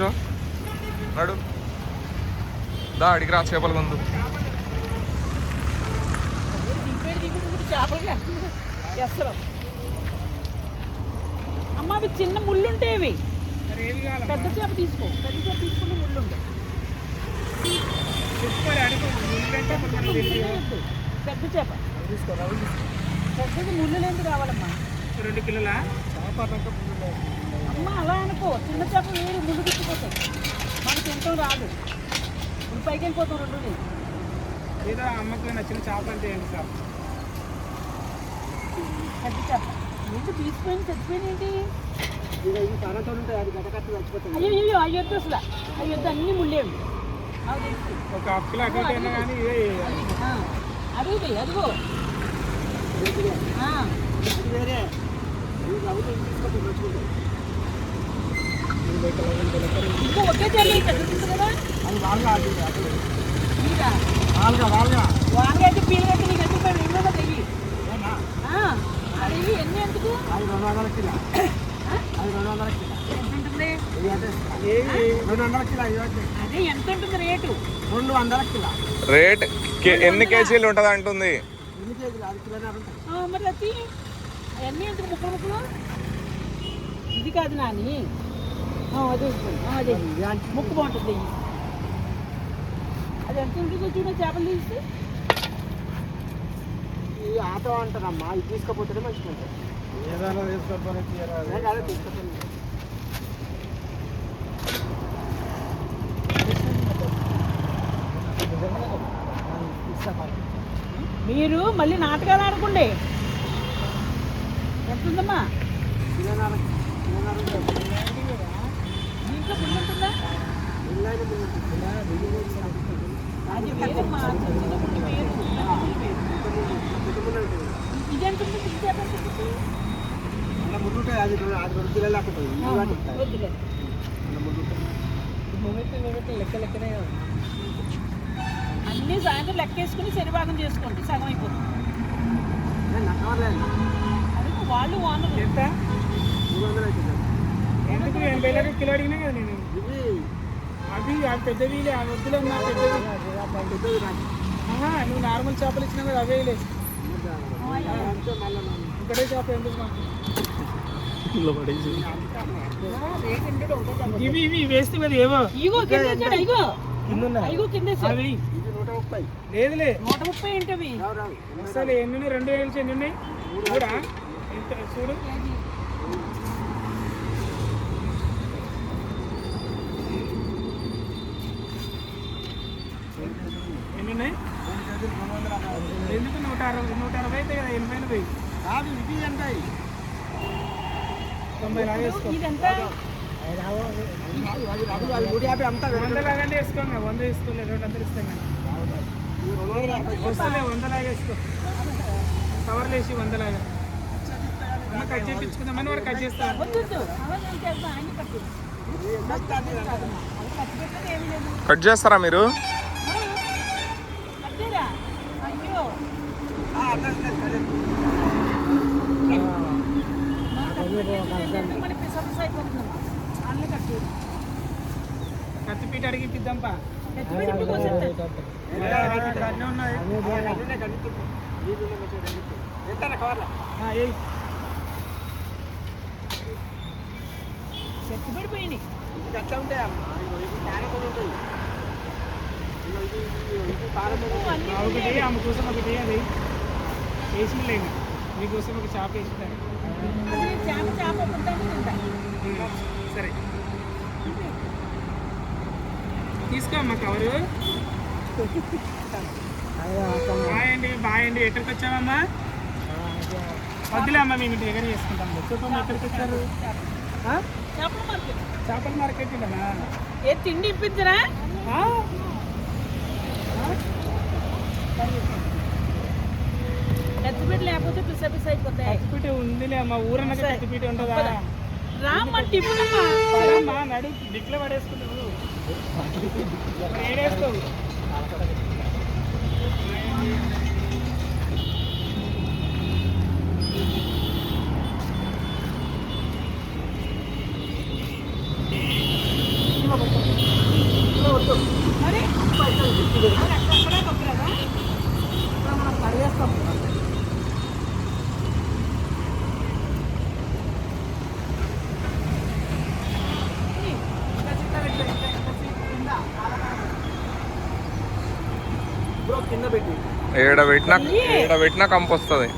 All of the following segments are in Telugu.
నుంచో నడు దా అడిగి రా చేపల ముందు అమ్మ అవి చిన్న ముళ్ళు ఉంటాయి అవి పెద్ద చేప తీసుకో. పెద్ద చేప తీసుకుంటే ముళ్ళు పెద్ద చేప. పెద్దది ముళ్ళు లేని కావాలమ్మా. రెండు కిలోలా? అమ్మ అలా అనుకో చిన్న చేప వేరు ముళ్ళు గుచ్చిపోతాయి. మనకి తింటాం రాదు. ఇప్పుడు పైకి వెళ్ళిపోతాం రెండు ఏదో అమ్మకు నచ్చిన చేప అంటే ఏంటి సార్? పెద్ద చేప. ఏంటి తీసిపోయింది చచ్చిపోయింది ఏంటి? అయ్యో అయ్యో అయ్యొద్దు అసలు. అయ్యొద్దు అన్ని ముళ్ళేవి. ఒక ఇటు అయినా కానీ ఇవే ఆ, అవి కదా? అది ఎన్ని ఆ? ఎంత ఉంటుంది? అదే ఎంత ఉంటుంది రేటు? రెండు వందల కిలో. రేట్ కే- ఎన్ని కేజీలు ఉంటుంది అంటుంది? ఎన్ని అది మరి అది అవన్నీ ఎందుకు ముక్కలు ముక్కలు ఇది కాదు నాని. అదే అదే ముక్కు బాగుంటుంది. అది ఎంత ఉంటుందో చూడ చేపలు తీస్తే ఈ ఆటో అంటారమ్మా ఇది తీసుకపోతేనే మంచిగా ఉంటుంది ఏదైనా అదే మీరు మళ్ళీ నాటకాలు ఆడకండి. ఎంత అన్నీ సాయంత్రం లెక్కేసుకుని శనిభాగం చేసుకోండి సగం అయిపోతుంది వాళ్ళు ఓనర్ ఎంత? మూడు వందలు అవుతుంది. ఎందుకు ఎనభై కిలో అడిగినా కదా నేను. అవి అవి పెద్దవి ఆ వద్దులే నా పెద్దవి పెద్దవి నువ్వు నార్మల్ చేపలు ఇచ్చినా కదా అవే లే. అంతే మళ్ళీ మనం ఒకటే చేప ఎందుకు మాకు? ఇవి ఇవి వేస్తే కదా ఏవో? ఇగో కింద ఇగో. ఇగో కింద. అవి. లేదులే. నూట ముప్పై ఏంటవి? అసలు ఎన్ని ఉన్నాయి? రెండు వేలు ఎన్ని ఉన్నాయి? చూడు ఎన్ని ఉన్నాయి రెండు వందల ఎందుకు నూట అరవై నూట అరవై అయితే కదా ఎనభై ఎనభై? కాదు ఇవి ఎంత తొంభై నూట యాభై అంతా వంద లాగానే వేసుకోండి వంద వేసుకోలే రెండు వందలు ఇస్తాం వస్తలే వంద లాగా వేసుకో. కవర్లు వేసి వంద లాగా. అమ్మ కట్ చేయించుకుందామని వాడు కట్. కట్ చేస్తారా మీరు? కత్తిపీట అడిగి ఇప్పిద్దాంపా తెచ్చి పెట్టి ఇప్పుడు కోసేస్తా. అన్నీ ఉన్నాయి ఎంత కవర్లా ఆ, ఏయ్ చెట్టు పడిపోయినాయి. ఇది అట్లా ఉంటాయి ఇగో ఇది ఇది- ఇది కారం నువ్వు అన్నీ ఆ, ఒకటి ఆమె కోసం ఒకటి అది. వేసిండలేము మీకోసం ఒక చాప. సరే. తీసుకో అమ్మ కవరు. బాయ్ అండి బాయ్ అండి. ఎక్కడికి వచ్చామమ్మా వద్దులే అమ్మ మేము దగ్గర చేసుకుంటాం. చెప్పమ్మా ఎక్కడికి వచ్చారు? చేపల మార్కెట్. చేపల మార్కెట్ ఏ తిండి ఇప్పించరా? కత్తిపీట లేకపోతే పిస పిస అయిపోతాయి. కత్తిపీట ఉందిలే అమ్మ ఊరన్నక కత్తిపీట ఉండదా రామ్మ పదమ్మా నడు డిక్లో పడేసుకుంటావు ఏడేస్తావు మరి మరి అక్కడే కొబ్బరిదా? ఇక్కడ మనం కడిగేస్తాం బ్రో కింద పెట్టి ఏడ పెట్టినా ఏడ పెట్టినా కంపు వస్తుంది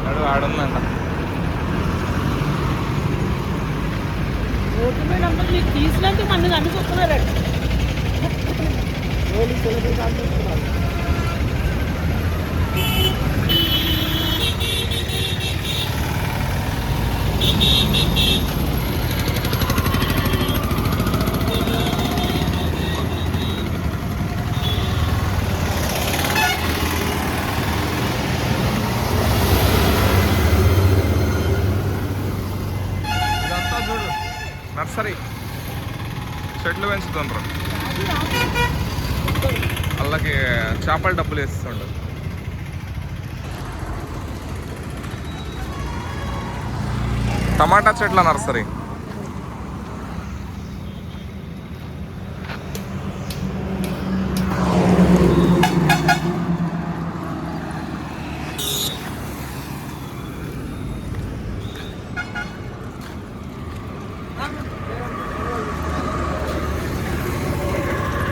నడు ఆడుందంట రోడ్డు మీకు అమ్మలు నీకు తీసినందుకు మన నన్ను సరే. చెట్లు పెంచుతుండ్రు. వాళ్ళకి చేపల డబ్బులు వేస్తుండ్రు టమాటా చెట్ల నర్సరీ